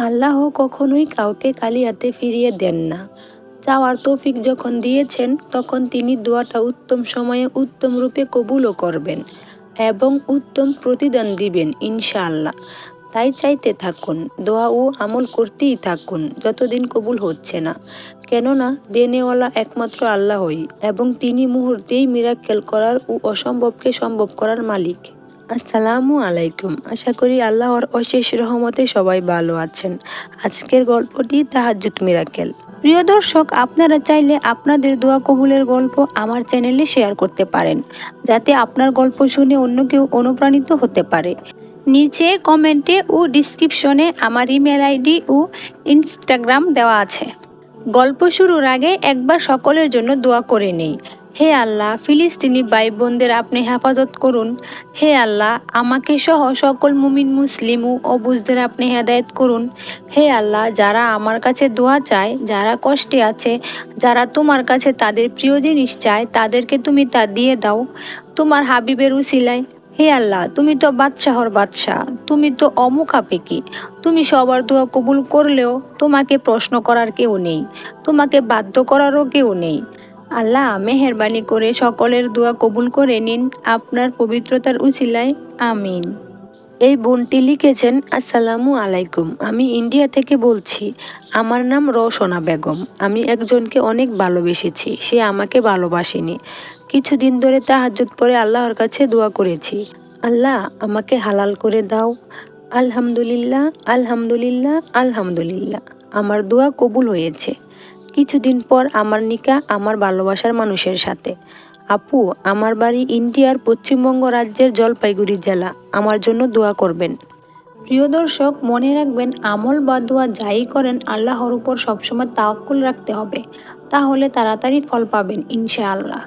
আল্লাহ কখনোই কাউকে খালি হাতে ফিরিয়ে দেন না। চাওয়ার তৌফিক যখন দিয়েছেন, তখন তিনি দোয়াটা উত্তম সময়ে উত্তম রূপে কবুলও করবেন এবং উত্তম প্রতিদান দিবেন, ইনশাআল্লাহ। তাই চাইতে থাকুন, দোয়া ও আমল করতেই থাকুন, যতদিন কবুল হচ্ছে না। কেননা, দেনেওয়ালা একমাত্র আল্লাহই এবং তিনি মুহূর্তেই মিরাক্কেল করার ও অসম্ভবকে সম্ভব করার মালিক। আসসালামু আলাইকুম। আশা করি আল্লাহর অশেষ রহমতে সবাই ভালো আছেন। আজকের গল্পটি তাহাজ্জুদ মিরাকেল প্রিয় দর্শক, আপনারা চাইলে আপনাদের দোয়া কবুলের গল্প আমার চ্যানেলে শেয়ার করতে পারেন, যাতে আপনার গল্প শুনে অন্য কেউ অনুপ্রাণিত হতে পারে। নিচে কমেন্টে ও ডিসক্রিপশনে আমার ইমেল আইডি ও ইনস্টাগ্রাম দেওয়া আছে। গল্প শুরুর আগে একবার সকলের জন্য দোয়া করে নেই। হে আল্লাহ, ফিলিস্তিনি ভাই বোনদের আপনি হেফাজত করুন। হে আল্লাহ, আমাকে সহ সকল মুমিন মুসলিম ও অবুজদের আপনি হেদায়ত করুন। হে আল্লাহ, যারা আমার কাছে দোয়া চায়, যারা কষ্টে আছে, যারা তোমার কাছে তাদের প্রিয় জিনিস চায়, তাদেরকে তুমি তা দিয়ে দাও। তোমার হাবিবের উসিলায়, হে আল্লাহ, তুমি তো বাদশাহর বাদশাহ, তুমি তো অমুখাপেকি তুমি সবার দোয়া কবুল করলেও তোমাকে প্রশ্ন করার কেউ নেই, তোমাকে বাধ্য করারও কেউ নেই। আল্লাহ মেহরবানি করে সকলের দোয়া কবুল করে নিন, আপনার পবিত্রতার উচিলায়, আমিন। এই বোনটি লিখেছেন, আসসালামু আলাইকুম, আমি ইন্ডিয়া থেকে বলছি, আমার নাম রওশনা বেগম, আমি একজনকে অনেক ভালোবেসেছি, সে আমাকে ভালোবাসেনি। কিছুদিন ধরে তাহাজ্জুদ পরে আল্লাহর কাছে দোয়া করেছি। আল্লাহ, আমাকে হালাল করে দাও। আলহামদুলিল্লাহ আলহামদুলিল্লাহ আলহামদুলিল্লাহ, আমার দোয়া কবুল হয়েছে। কিছুদিন পর আমার নিকা আমার ভালোবাসার মানুষের সাথে। আপু, আমার বাড়ি ইন্ডিয়ার পশ্চিমবঙ্গ রাজ্যের জলপাইগুড়ি জেলা। আমার জন্য দোয়া করবেন। প্রিয় দর্শক, মনে রাখবেন, আমল বা দোয়া যাই করেন, আল্লাহর উপর সবসময় তাওয়াক্কুল রাখতে হবে। তাহলে তাড়াতাড়ি ফল পাবেন, ইনশাআল্লাহ।